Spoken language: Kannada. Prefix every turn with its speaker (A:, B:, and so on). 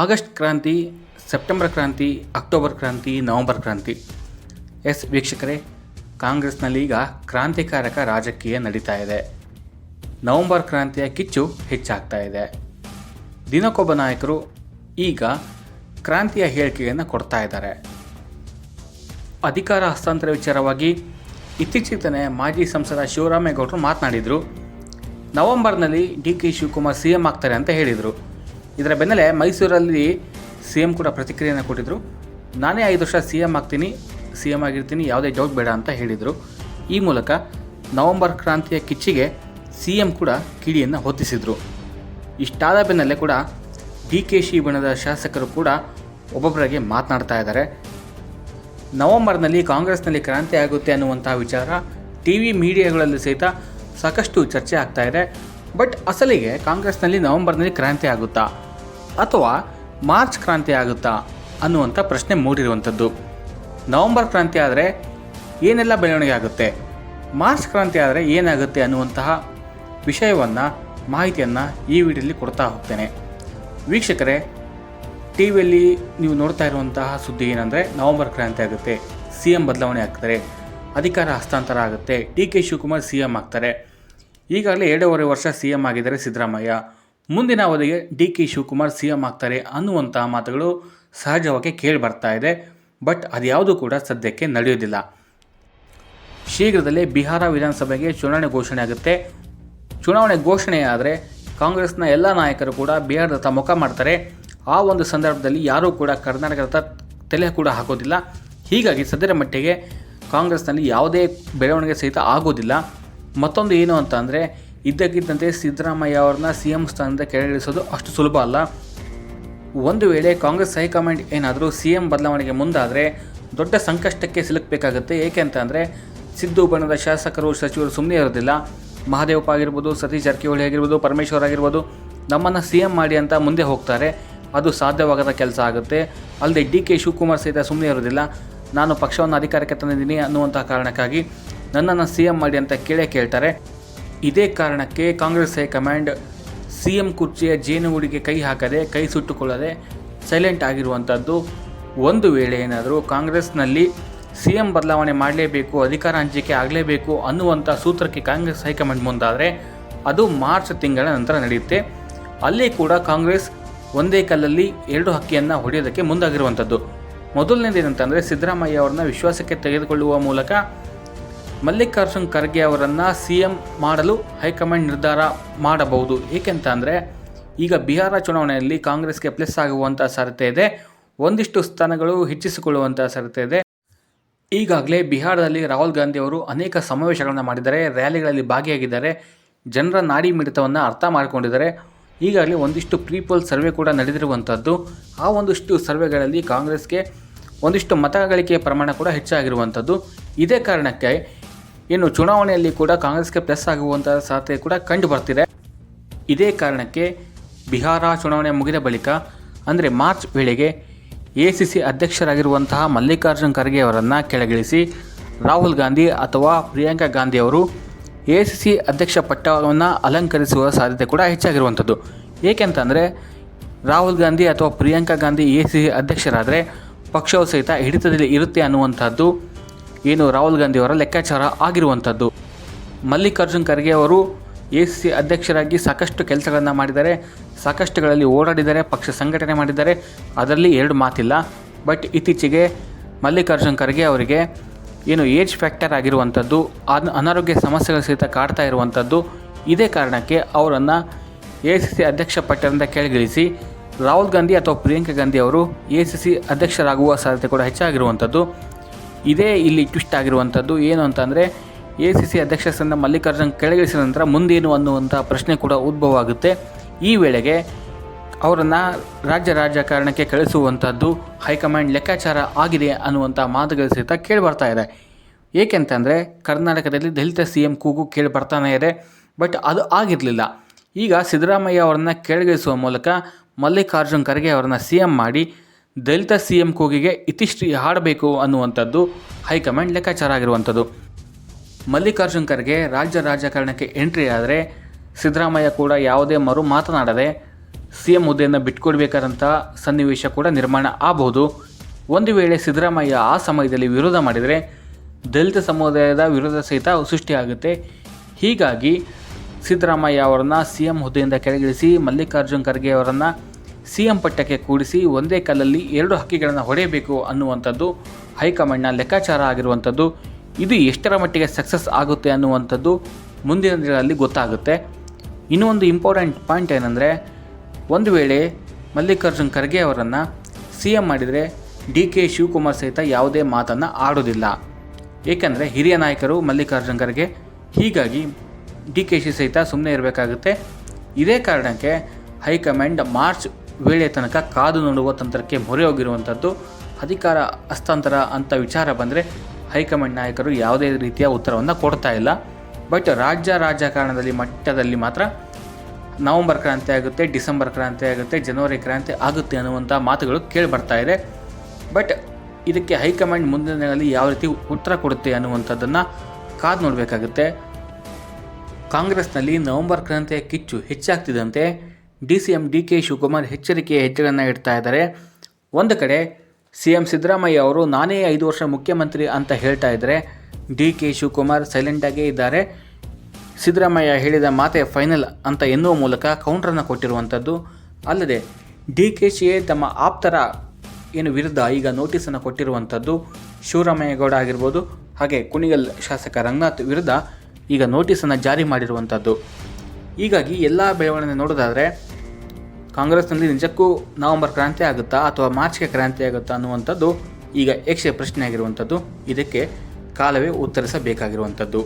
A: ಆಗಸ್ಟ್ ಕ್ರಾಂತಿ, ಸೆಪ್ಟೆಂಬರ್ ಕ್ರಾಂತಿ, ಅಕ್ಟೋಬರ್ ಕ್ರಾಂತಿ, ನವೆಂಬರ್ ಕ್ರಾಂತಿ. ಎಸ್ ವೀಕ್ಷಕರೇ, ಕಾಂಗ್ರೆಸ್ನಲ್ಲಿ ಈಗ ಕ್ರಾಂತಿಕಾರಕ ರಾಜಕೀಯ ನಡೀತಾ ಇದೆ. ನವೆಂಬರ್ ಕ್ರಾಂತಿಯ ಕಿಚ್ಚು ಹೆಚ್ಚಾಗ್ತಾ ಇದೆ. ದಿನಕ್ಕೊಬ್ಬ ನಾಯಕರು ಈಗ ಕ್ರಾಂತಿಯ ಹೇಳಿಕೆಯನ್ನು ಕೊಡ್ತಾ ಇದ್ದಾರೆ. ಅಧಿಕಾರ ಹಸ್ತಾಂತರ ವಿಚಾರವಾಗಿ ಇತ್ತೀಚೆಗೆ ಮಾಜಿ ಸಂಸದ ಶಿವರಾಮೇಗೌಡರು ಮಾತನಾಡಿದರು. ನವೆಂಬರ್ನಲ್ಲಿ D K Shivakumar C M ಆಗ್ತಾರೆ ಅಂತ ಹೇಳಿದರು. ಇದರ ಬೆನ್ನಲ್ಲೇ ಮೈಸೂರಲ್ಲಿ ಸಿ ಎಂ ಕೂಡ ಪ್ರತಿಕ್ರಿಯೆಯನ್ನು ಕೊಟ್ಟಿದ್ದರು ನಾನೇ ಐದು ವರ್ಷ ಸಿ ಎಂ ಆಗ್ತೀನಿ, ಸಿ ಎಂ ಆಗಿರ್ತೀನಿ, ಯಾವುದೇ ಡೌಟ್ ಬೇಡ ಅಂತ ಹೇಳಿದರು. ಈ ಮೂಲಕ ನವೆಂಬರ್ ಕ್ರಾಂತಿಯ ಕಿಚ್ಚಿಗೆ ಸಿ ಎಂ ಕೂಡ ಕಿಡಿಯನ್ನು ಹೊತ್ತಿಸಿದರು. ಇಷ್ಟಾದ ಬೆನ್ನಲ್ಲೇ ಕೂಡ ಡಿ ಕೆ ಶಿ ಬಣದ ಶಾಸಕರು ಕೂಡ ಒಬ್ಬೊಬ್ಬರಿಗೆ ಮಾತನಾಡ್ತಾ ಇದ್ದಾರೆ. ನವೆಂಬರ್ನಲ್ಲಿ ಕಾಂಗ್ರೆಸ್ನಲ್ಲಿ ಕ್ರಾಂತಿ ಆಗುತ್ತೆ ಅನ್ನುವಂಥ ವಿಚಾರ ಟಿ ವಿ ಮೀಡಿಯಾಗಳಲ್ಲಿ ಸಹಿತ ಸಾಕಷ್ಟು ಚರ್ಚೆ ಆಗ್ತಾ ಇದೆ. ಬಟ್ ಅಸಲಿಗೆ ಕಾಂಗ್ರೆಸ್ನಲ್ಲಿ ನವೆಂಬರ್ನಲ್ಲಿ ಕ್ರಾಂತಿ ಆಗುತ್ತಾ? ಅಥವಾ ಮಾರ್ಚ್ ಕ್ರಾಂತಿ ಆಗುತ್ತಾ ಅನ್ನುವಂಥ ಪ್ರಶ್ನೆ ಮೂಡಿರುವಂಥದ್ದು. ನವೆಂಬರ್ ಕ್ರಾಂತಿ ಆದರೆ ಏನೆಲ್ಲ ಬೆಳವಣಿಗೆ ಆಗುತ್ತೆ? ಮಾರ್ಚ್ ಕ್ರಾಂತಿ ಆದರೆ ಏನಾಗುತ್ತೆ ಅನ್ನುವಂತಹ ವಿಷಯವನ್ನು, ಮಾಹಿತಿಯನ್ನು ಈ ವಿಡಿಯೋಲಿ ಕೊಡ್ತಾ ಹೋಗ್ತೇನೆ. ವೀಕ್ಷಕರೇ, ಟಿ ವಿಯಲ್ಲಿ ನೀವು ನೋಡ್ತಾ ಇರುವಂತಹ ಸುದ್ದಿ ಏನಂದರೆ ನವೆಂಬರ್ ಕ್ರಾಂತಿ ಆಗುತ್ತೆ. ಸಿ ಎಂ ಬದಲಾವಣೆ ಆಗ್ತಾರೆ. ಅಧಿಕಾರ ಹಸ್ತಾಂತರ ಆಗುತ್ತೆ. D K Shivakumar C M ಆಗ್ತಾರೆ. ಈಗಾಗಲೇ ಎರಡೂವರೆ ವರ್ಷ ಸಿ ಎಂ ಆಗಿದ್ದಾರೆ ಸಿದ್ದರಾಮಯ್ಯ. ಮುಂದಿನ ಅವಧಿಗೆ D K Shivakumar C M ಆಗ್ತಾರೆ ಅನ್ನುವಂತಹ ಮಾತುಗಳು ಸಹಜವಾಗಿ ಕೇಳಿ ಬರ್ತಾ ಇದೆ. ಬಟ್ ಅದ್ಯಾವುದು ಕೂಡ ಸದ್ಯಕ್ಕೆ ನಡೆಯೋದಿಲ್ಲ ಶೀಘ್ರದಲ್ಲೇ ಬಿಹಾರ ವಿಧಾನಸಭೆಗೆ ಚುನಾವಣೆ ಘೋಷಣೆ ಆಗುತ್ತೆ. ಚುನಾವಣೆ ಘೋಷಣೆ ಆದರೆ ಕಾಂಗ್ರೆಸ್ನ ಎಲ್ಲ ನಾಯಕರು ಕೂಡ ಬಿಹಾರದತ್ತ ಮುಖ ಮಾಡ್ತಾರೆ. ಆ ಒಂದು ಸಂದರ್ಭದಲ್ಲಿ ಯಾರೂ ಕೂಡ ಕರ್ನಾಟಕದತ್ತ ತಲೆ ಕೂಡ ಹಾಕೋದಿಲ್ಲ. ಹೀಗಾಗಿ ಸದ್ಯದ ಮಟ್ಟಿಗೆ ಕಾಂಗ್ರೆಸ್ನಲ್ಲಿ ಯಾವುದೇ ಬೆಳವಣಿಗೆ ಸಹಿತ ಆಗೋದಿಲ್ಲ. ಮತ್ತೊಂದು ಏನು ಅಂತ ಅಂದರೆ ಇದ್ದಕ್ಕಿದ್ದಂತೆ ಸಿದ್ದರಾಮಯ್ಯ ಅವ್ರನ್ನ ಸಿ ಎಂ ಸ್ಥಾನದಿಂದ ಕೆಳಗಿಳಿಸೋದು ಅಷ್ಟು ಸುಲಭ ಅಲ್ಲ. ಒಂದು ವೇಳೆ ಕಾಂಗ್ರೆಸ್ ಹೈಕಮಾಂಡ್ ಏನಾದರೂ ಸಿ ಎಂ ಬದಲಾವಣೆಗೆ ಮುಂದಾದರೆ ದೊಡ್ಡ ಸಂಕಷ್ಟಕ್ಕೆ ಸಿಲುಕಬೇಕಾಗುತ್ತೆ. ಏಕೆ ಅಂತ ಅಂದರೆ ಸಿದ್ದು ಬಣ್ಣದ ಶಾಸಕರು, ಸಚಿವರು ಸುಮ್ಮನೆ ಇರೋದಿಲ್ಲ. ಮಹಾದೇವಪ್ಪ ಆಗಿರ್ಬೋದು, ಸತೀಶ್ ಜಾರಕಿಹೊಳಿ ಆಗಿರ್ಬೋದು, ಪರಮೇಶ್ವರ್ ಆಗಿರ್ಬೋದು, ನಮ್ಮನ್ನು ಸಿ ಎಂ ಮಾಡಿ ಅಂತ ಮುಂದೆ ಹೋಗ್ತಾರೆ. ಅದು ಸಾಧ್ಯವಾಗದ ಕೆಲಸ ಆಗುತ್ತೆ. ಅಲ್ಲದೆ ಡಿ ಕೆ ಶಿವಕುಮಾರ್ ಸಹಿತ ಸುಮ್ಮನೆ ಇರೋದಿಲ್ಲ. ನಾನು ಪಕ್ಷವನ್ನು ಅಧಿಕಾರಕ್ಕೆ ತಂದಿದ್ದೀನಿ ಅನ್ನುವಂಥ ಕಾರಣಕ್ಕಾಗಿ ನನ್ನನ್ನು ಸಿ ಎಂ ಮಾಡಿ ಅಂತ ಕೇಳೇ ಕೇಳ್ತಾರೆ. ಇದೇ ಕಾರಣಕ್ಕೆ ಕಾಂಗ್ರೆಸ್ ಹೈಕಮಾಂಡ್ ಸಿ ಎಂ ಕುರ್ಚಿಯ ಜೇನುಗೂಡಿಗೆ ಕೈ ಹಾಕದೆ, ಕೈ ಸುಟ್ಟುಕೊಳ್ಳದೆ ಸೈಲೆಂಟ್ ಆಗಿರುವಂಥದ್ದು ಒಂದು ವೇಳೆ ಏನಾದರೂ ಕಾಂಗ್ರೆಸ್ನಲ್ಲಿ ಸಿ ಎಂ ಬದಲಾವಣೆ ಮಾಡಲೇಬೇಕು, ಅಧಿಕಾರ ಹಂಚಿಕೆ ಆಗಲೇಬೇಕು ಅನ್ನುವಂಥ ಸೂತ್ರಕ್ಕೆ ಕಾಂಗ್ರೆಸ್ ಹೈಕಮಾಂಡ್ ಮುಂದಾದರೆ, ಅದು ಮಾರ್ಚ್ ತಿಂಗಳ ನಂತರ ನಡೆಯುತ್ತೆ. ಅಲ್ಲಿ ಕೂಡ ಕಾಂಗ್ರೆಸ್ ಒಂದೇ ಕಲ್ಲಲ್ಲಿ ಎರಡು ಹಕ್ಕಿಯನ್ನು ಹೊಡೆಯೋದಕ್ಕೆ ಮುಂದಾಗಿರುವಂಥದ್ದು ಮೊದಲನೇದೇನಂತಂದರೆ ಸಿದ್ದರಾಮಯ್ಯ ಅವರನ್ನ ವಿಶ್ವಾಸಕ್ಕೆ ತೆಗೆದುಕೊಳ್ಳುವ ಮೂಲಕ ಮಲ್ಲಿಕಾರ್ಜುನ್ ಖರ್ಗೆ ಅವರನ್ನು ಸಿ ಎಂ ಮಾಡಲು ಹೈಕಮಾಂಡ್ ನಿರ್ಧಾರ ಮಾಡಬಹುದು. ಏಕೆಂತ ಅಂದರೆ, ಈಗ ಬಿಹಾರ ಚುನಾವಣೆಯಲ್ಲಿ ಕಾಂಗ್ರೆಸ್ಗೆ ಪ್ಲಸ್ ಆಗುವಂಥ ಸಾಧ್ಯತೆ ಇದೆ. ಒಂದಿಷ್ಟು ಸ್ಥಾನಗಳು ಹೆಚ್ಚಿಸಿಕೊಳ್ಳುವಂಥ ಸಾಧ್ಯತೆ ಇದೆ. ಈಗಾಗಲೇ ಬಿಹಾರದಲ್ಲಿ ರಾಹುಲ್ ಗಾಂಧಿ ಅವರು ಅನೇಕ ಸಮಾವೇಶಗಳನ್ನು ಮಾಡಿದ್ದಾರೆ. ರ್ಯಾಲಿಗಳಲ್ಲಿ ಭಾಗಿಯಾಗಿದ್ದಾರೆ. ಜನರ ನಾಡಿ ಮಿಡಿತವನ್ನು ಅರ್ಥ ಮಾಡಿಕೊಂಡಿದ್ದಾರೆ. ಈಗಾಗಲೇ ಒಂದಿಷ್ಟು ಪ್ರೀಪೋಲ್ ಸರ್ವೆ ಕೂಡ ನಡೆದಿರುವಂಥದ್ದು ಆ ಒಂದಿಷ್ಟು ಸರ್ವೆಗಳಲ್ಲಿ ಕಾಂಗ್ರೆಸ್ಗೆ ಒಂದಿಷ್ಟು ಮತಗಳಿಕೆಯ ಪ್ರಮಾಣ ಕೂಡ ಹೆಚ್ಚಾಗಿರುವಂಥದ್ದು ಇದೇ ಕಾರಣಕ್ಕೆ ಇನ್ನು ಚುನಾವಣೆಯಲ್ಲಿ ಕೂಡ ಕಾಂಗ್ರೆಸ್ಗೆ ಪ್ಲಸ್ ಆಗುವಂತಹ ಸಾಧ್ಯತೆ ಕೂಡ ಕಂಡು ಬರ್ತಿದೆ. ಇದೇ ಕಾರಣಕ್ಕೆ ಬಿಹಾರ ಚುನಾವಣೆ ಮುಗಿದ ಬಳಿಕ, ಅಂದರೆ ಮಾರ್ಚ್ ವೇಳೆಗೆ ಎ ಸಿ ಸಿ ಅಧ್ಯಕ್ಷರಾಗಿರುವಂತಹ ಮಲ್ಲಿಕಾರ್ಜುನ್ ಖರ್ಗೆ ಅವರನ್ನು ಕೆಳಗಿಳಿಸಿ ರಾಹುಲ್ ಗಾಂಧಿ ಅಥವಾ ಪ್ರಿಯಾಂಕಾ ಗಾಂಧಿ ಅವರು ಎ ಸಿ ಸಿ ಅಧ್ಯಕ್ಷ ಪಟ್ಟವನ್ನು ಅಲಂಕರಿಸುವ ಸಾಧ್ಯತೆ ಕೂಡ ಹೆಚ್ಚಾಗಿರುವಂಥದ್ದು. ಏಕೆಂತಂದರೆ ರಾಹುಲ್ ಗಾಂಧಿ ಅಥವಾ Priyanka Gandhi A C C ಅಧ್ಯಕ್ಷರಾದರೆ ಪಕ್ಷವು ಸಹಿತ ಹಿಡಿತದಲ್ಲಿ ಇರುತ್ತೆ ಅನ್ನುವಂಥದ್ದು ಏನು ರಾಹುಲ್ ಗಾಂಧಿ ಅವರ ಲೆಕ್ಕಾಚಾರ ಆಗಿರುವಂಥದ್ದು. ಮಲ್ಲಿಕಾರ್ಜುನ್ ಖರ್ಗೆ ಅವರು ಎ ಸಿ ಅಧ್ಯಕ್ಷರಾಗಿ ಸಾಕಷ್ಟು ಕೆಲಸಗಳನ್ನು ಮಾಡಿದ್ದಾರೆ. ಸಾಕಷ್ಟುಗಳಲ್ಲಿ ಓಡಾಡಿದ್ದಾರೆ, ಪಕ್ಷ ಸಂಘಟನೆ ಮಾಡಿದ್ದಾರೆ. ಅದರಲ್ಲಿ ಎರಡು ಮಾತಿಲ್ಲ. ಬಟ್ ಇತ್ತೀಚೆಗೆ ಮಲ್ಲಿಕಾರ್ಜುನ್ ಖರ್ಗೆ ಅವರಿಗೆ ಏನು ಏಜ್ ಫ್ಯಾಕ್ಟರ್ ಆಗಿರುವಂಥದ್ದು, ಅನ್, ಅನಾರೋಗ್ಯ ಸಮಸ್ಯೆಗಳ ಸಹಿತ ಕಾಡ್ತಾ ಇರುವಂಥದ್ದು, ಇದೇ ಕಾರಣಕ್ಕೆ ಅವರನ್ನು ಎ ಸಿ ಸಿ ಅಧ್ಯಕ್ಷ ಪಟ್ಟದಿಂದ ಕೆಳಗಿಳಿಸಿ, ರಾಹುಲ್ ಗಾಂಧಿ ಅಥವಾ ಪ್ರಿಯಾಂಕಾ ಗಾಂಧಿ ಅವರು ಎ ಸಿ ಸಿ ಅಧ್ಯಕ್ಷರಾಗುವ ಸಾಧ್ಯತೆ ಕೂಡ ಹೆಚ್ಚಾಗಿರುವಂಥದ್ದು. ಇದೇ ಇಲ್ಲಿ ಟ್ವಿಸ್ಟ್ ಆಗಿರುವಂಥದ್ದು. ಏನು ಅಂತಂದರೆ ಎ ಸಿ ಸಿ ಅಧ್ಯಕ್ಷ ಸ್ಥಾನದ ಮಲ್ಲಿಕಾರ್ಜುನ್ ಕೆಳಗಿಳಿಸಿದ ನಂತರ ಮುಂದೇನು ಅನ್ನುವಂಥ ಪ್ರಶ್ನೆ ಕೂಡ ಉದ್ಭವ ಆಗುತ್ತೆ ಈ ವೇಳೆಗೆ ಅವರನ್ನು ರಾಜ್ಯ ರಾಜಕಾರಣಕ್ಕೆ ಕಳಿಸುವಂಥದ್ದು ಹೈಕಮಾಂಡ್ ಲೆಕ್ಕಾಚಾರ ಆಗಿದೆ ಅನ್ನುವಂಥ ಮಾತುಗಳು ಸಹಿತ ಕೇಳಿ ಬರ್ತಾ ಇದೆ. ಏಕೆಂತಂದರೆ, ಕರ್ನಾಟಕದಲ್ಲಿ ದಲಿತ ಸಿ ಎಂ ಕೂಗು ಕೇಳಿ ಬರ್ತಾನೆ ಇದೆ, ಬಟ್ ಅದು ಆಗಿರಲಿಲ್ಲ. ಈಗ ಸಿದ್ದರಾಮಯ್ಯ ಅವರನ್ನು ಕೆಳಗಿಳಿಸುವ ಮೂಲಕ ಮಲ್ಲಿಕಾರ್ಜುನ್ ಖರ್ಗೆ ಅವರನ್ನು ಸಿ ಎಂ ಮಾಡಿ ದಲಿತ ಸಿ ಎಂ ಕೂಗಿಗೆ ಇತಿಶ್ರೀ ಹಾಡಬೇಕು ಅನ್ನುವಂಥದ್ದು ಹೈಕಮಾಂಡ್ ಲೆಕ್ಕಾಚಾರ ಆಗಿರುವಂಥದ್ದು. ಮಲ್ಲಿಕಾರ್ಜುನ್ ಖರ್ಗೆ ರಾಜ್ಯ ರಾಜಕಾರಣಕ್ಕೆ ಎಂಟ್ರಿ ಆದರೆ ಸಿದ್ದರಾಮಯ್ಯ ಕೂಡ ಯಾವುದೇ ಮರು ಮಾತನಾಡದೆ ಸಿ ಎಂ ಹುದ್ದೆಯನ್ನು ಬಿಟ್ಕೊಡ್ಬೇಕಾದಂಥ ಸನ್ನಿವೇಶ ಕೂಡ ನಿರ್ಮಾಣ ಆಗಬಹುದು. ಒಂದು ವೇಳೆ ಸಿದ್ದರಾಮಯ್ಯ ಆ ಸಮಯದಲ್ಲಿ ವಿರೋಧ ಮಾಡಿದರೆ ದಲಿತ ಸಮುದಾಯದ ವಿರೋಧ ಸಹಿತ ಸೃಷ್ಟಿಯಾಗುತ್ತೆ ಹೀಗಾಗಿ ಸಿದ್ದರಾಮಯ್ಯ ಅವರನ್ನು ಸಿ ಎಂ ಹುದ್ದೆಯಿಂದ ಕೆಳಗಿಳಿಸಿ ಮಲ್ಲಿಕಾರ್ಜುನ್ ಖರ್ಗೆ ಅವರನ್ನು ಸಿ ಎಂ ಪಟ್ಟಕ್ಕೆ ಕೂಡಿಸಿ ಒಂದೇ ಕಲ್ಲಲ್ಲಿ ಎರಡು ಹಕ್ಕಿಗಳನ್ನು ಹೊಡೆಯಬೇಕು ಅನ್ನುವಂಥದ್ದು ಹೈಕಮಾಂಡ್ನ ಲೆಕ್ಕಾಚಾರ ಆಗಿರುವಂಥದ್ದು. ಇದು ಎಷ್ಟರ ಮಟ್ಟಿಗೆ ಸಕ್ಸಸ್ ಆಗುತ್ತೆ ಅನ್ನುವಂಥದ್ದು ಮುಂದಿನ ದಿನಗಳಲ್ಲಿ ಗೊತ್ತಾಗುತ್ತೆ. ಇನ್ನೂ ಒಂದು ಇಂಪಾರ್ಟೆಂಟ್ ಪಾಯಿಂಟ್ ಏನಂದರೆ, ಒಂದು ವೇಳೆ ಮಲ್ಲಿಕಾರ್ಜುನ್ ಖರ್ಗೆ ಅವರನ್ನು ಸಿ ಎಂ ಮಾಡಿದರೆ ಡಿ ಕೆ ಶಿವಕುಮಾರ್ ಸಹಿತ ಯಾವುದೇ ಮಾತನ್ನು ಆಡೋದಿಲ್ಲ. ಏಕೆಂದರೆ ಹಿರಿಯ ನಾಯಕರು ಮಲ್ಲಿಕಾರ್ಜುನ್ ಖರ್ಗೆ ಹೀಗಾಗಿ ಡಿ ಕೆ ಶಿ ಸಹಿತ ಸುಮ್ಮನೆ ಇರಬೇಕಾಗುತ್ತೆ. ಇದೇ ಕಾರಣಕ್ಕೆ ಹೈಕಮಾಂಡ್ ಮಾರ್ಚ್ ವೇಳೆ ತನಕ ಕಾದು ನೋಡುವ ತಂತ್ರಕ್ಕೆ ಮೊರೆ ಹೋಗಿರುವಂಥದ್ದು ಅಧಿಕಾರ ಹಸ್ತಾಂತರ ಅಂತ ವಿಚಾರ ಬಂದರೆ ಹೈಕಮಾಂಡ್ ನಾಯಕರು ಯಾವುದೇ ರೀತಿಯ ಉತ್ತರವನ್ನು ಕೊಡ್ತಾ ಇಲ್ಲ. ಬಟ್ ರಾಜ್ಯ ರಾಜಕಾರಣದಲ್ಲಿ ಮಟ್ಟದಲ್ಲಿ ಮಾತ್ರ ನವಂಬರ್ ಕ್ರಾಂತಿ ಆಗುತ್ತೆ, ಡಿಸೆಂಬರ್ ಕ್ರಾಂತಿ ಆಗುತ್ತೆ, ಜನವರಿ ಕ್ರಾಂತಿ ಆಗುತ್ತೆ ಅನ್ನುವಂಥ ಮಾತುಗಳು ಕೇಳಿ ಬರ್ತಾ ಇದೆ. ಬಟ್ ಇದಕ್ಕೆ ಹೈಕಮಾಂಡ್ ಮುಂದಿನ ದಿನಗಳಲ್ಲಿ ಯಾವ ರೀತಿ ಉತ್ತರ ಕೊಡುತ್ತೆ ಅನ್ನುವಂಥದ್ದನ್ನು ಕಾದು ನೋಡಬೇಕಾಗುತ್ತೆ. ಕಾಂಗ್ರೆಸ್ನಲ್ಲಿ ನವೆಂಬರ್ ಕ್ರಾಂತಿಯ ಕಿಚ್ಚು ಹೆಚ್ಚಾಗ್ತಿದ್ದಂತೆ D C M D K Shivakumar ಎಚ್ಚರಿಕೆಯ ಹೆಜ್ಜೆಗಳನ್ನು ಇಡ್ತಾ ಇದ್ದಾರೆ. ಒಂದು ಕಡೆ ಸಿ ಎಂ ಸಿದ್ದರಾಮಯ್ಯ ಅವರು, ನಾನೇ ಐದು ವರ್ಷ ಮುಖ್ಯಮಂತ್ರಿ ಅಂತ ಹೇಳ್ತಾ ಇದ್ದರೆ ಡಿ ಕೆ ಶಿವಕುಮಾರ್ ಸೈಲೆಂಟಾಗೇ ಇದ್ದಾರೆ. ಸಿದ್ದರಾಮಯ್ಯ ಹೇಳಿದ ಮಾತೆ ಫೈನಲ್ ಅಂತ ಎನ್ನುವ ಮೂಲಕ ಕೌಂಟ್ರನ್ನು ಕೊಟ್ಟಿರುವಂಥದ್ದು ಅಲ್ಲದೆ ಡಿ ಕೆ ಶಿಯೇ ತಮ್ಮ ಆಪ್ತರ ಏನು ವಿರುದ್ಧ ಈಗ ನೋಟಿಸನ್ನು ಕೊಟ್ಟಿರುವಂಥದ್ದು ಶಿವರಾಮಯ್ಯಗೌಡ ಆಗಿರ್ಬೋದು, ಹಾಗೆ ಕುಣಿಗಲ್ ಶಾಸಕ ರಂಗನಾಥ್ ವಿರುದ್ಧ ಈಗ ನೋಟಿಸನ್ನು ಜಾರಿ ಮಾಡಿರುವಂಥದ್ದು ಹೀಗಾಗಿ ಎಲ್ಲ ಬೆಳವಣಿಗೆ ನೋಡೋದಾದರೆ ಕಾಂಗ್ರೆಸ್ನಲ್ಲಿ ನಿಜಕ್ಕೂ ನವೆಂಬರ್ ಕ್ರಾಂತಿ ಆಗುತ್ತಾ ಅಥವಾ ಮಾರ್ಚ್ಗೆ ಕ್ರಾಂತಿ ಆಗುತ್ತಾ ಅನ್ನುವಂಥದ್ದು ಈಗ ಯಕ್ಷ ಪ್ರಶ್ನೆ ಆಗಿರುವಂಥದ್ದು ಇದಕ್ಕೆ ಕಾಲವೇ ಉತ್ತರಿಸಬೇಕಾಗಿರುವಂಥದ್ದು.